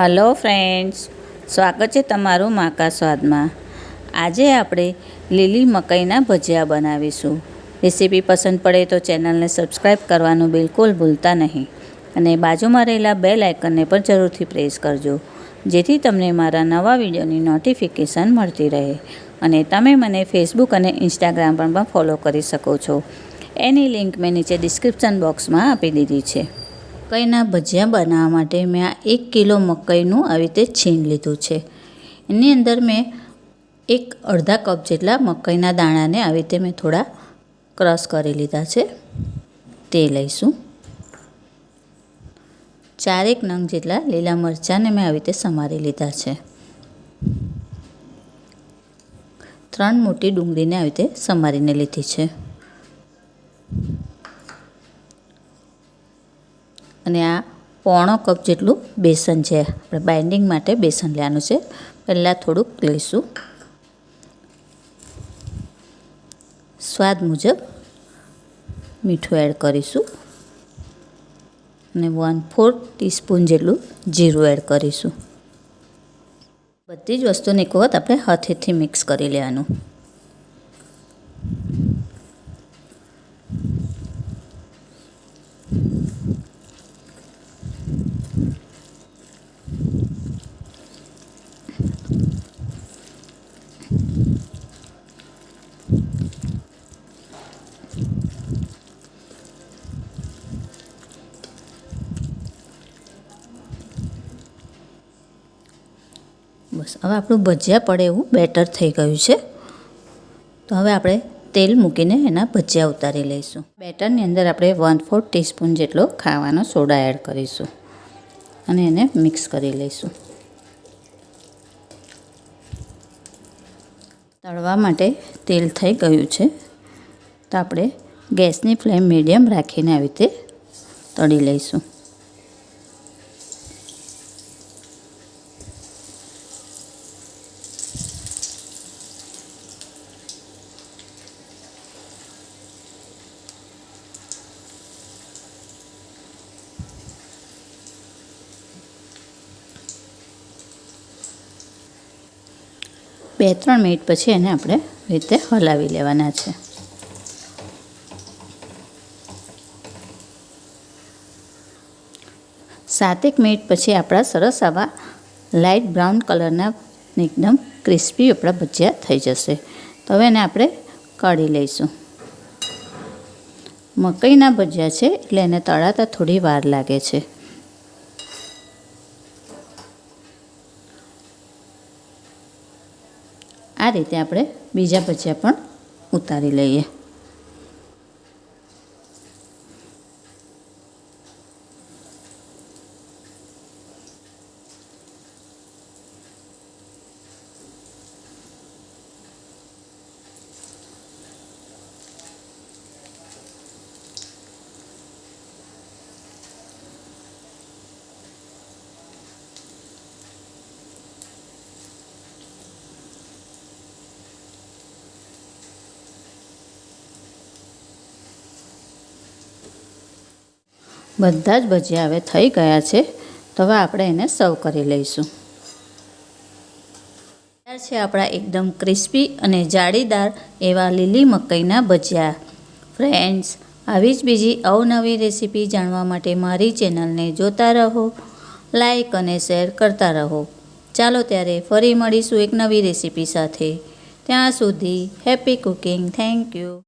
Hello friends, સ્વાગત છે તમારું માકા સ્વાદમાં. આજે આપણે લીલી મકાઈના ભજીયા બનાવીશું. રેસીપી પસંદ પડે તો ચેનલને સબસ્ક્રાઈબ કરવાનું બિલકુલ ભૂલતા નહીં. અને બાજુમાં રહેલા બે લાઇકનને પણ જરૂરથી પ્રેસ કરજો, જેથી તમને મારા નવા વિડીયોની નોટિફિકેશન મળતી રહે. અને તમે મને ફેસબુક અને ઇન્સ્ટાગ્રામ પણ ફોલો કરી શકો છો. એની લિંક મેં નીચે ડિસ્ક્રિપ્શન બોક્સમાં આપી દીધી છે. મકાઈના ભજીયા બનાવવા માટે મેં આ એક કિલો મકાઈનું આવી રીતે છીણ લીધું છે. એની અંદર મેં એક અડધા કપ જેટલા મકાઈના દાણાને આવી રીતે મેં થોડા ક્રશ કરી લીધા છે. તે લઈશું. ચારેક નંગ જેટલા લીલા મરચાંને મેં આવી રીતે સમારી લીધા છે. ત્રણ મોટી ડુંગળીને આવી રીતે સમારીને લીધી છે. અને આ પોણો કપ જેટલું બેસન છે. આપણે બાઇન્ડિંગ માટે બેસન લેવાનું છે. પહેલાં થોડુંક લઈશું સ્વાદ મુજબ મીઠું એડ કરીશું. અને વન ફોર ટીસ્પૂન જેટલું જીરું એડ કરીશું. બધી જ વસ્તુને એક વખત આપણે હાથેથી મિક્સ કરી લેવાનું. બસ, હવે આપણું ભજીયા પડે એવું બેટર થઈ ગયું છે. તો હવે આપણે તેલ મૂકીને એના ભજીયા ઉતારી લઈશું. બેટરની અંદર આપણે વન ફોર્થ ટીસ્પૂન જેટલો ખાવાનો સોડા એડ કરીશું અને એને મિક્સ કરી લઈશું. તળવા માટે તેલ થઈ ગયું છે. તો આપણે ગેસની ફ્લેમ મીડિયમ રાખીને આવી રીતે તળી લઈશું. બે ત્રણ મિનિટ પછી એને આપણે રીતે હલાવી લેવાના છે. સાતેક મિનિટ પછી આપણા સરસ આવા લાઇટ બ્રાઉન કલરના એકદમ ક્રિસ્પી આપણા ભજીયા થઈ જશે. તો હવે એને આપણે કાઢી લઈશું. મકાઈના ભજીયા છે, એટલે એને તળાતા થોડી વાર લાગે છે. આ રીતે આપણે બીજા ભજીયા પણ ઉતારી લઈએ. બધા જ ભજીયા હવે થઈ ગયા છે. તો હવે આપણે એને સર્વ કરી લઈશું. તૈયાર છે આપણા એકદમ ક્રિસ્પી અને જાળીદાર એવા લીલી મકાઈના ભજીયા. ફ્રેન્ડ્સ આવી જ બીજી અવનવી રેસીપી જાણવા માટે મારી ચેનલને જોતા રહો લાઈક અને શેર કરતા રહો. ચાલો ત્યારે ફરી મળીશું એક નવી રેસીપી સાથે. ત્યાં સુધી હેપી કુકિંગ થેન્ક યુ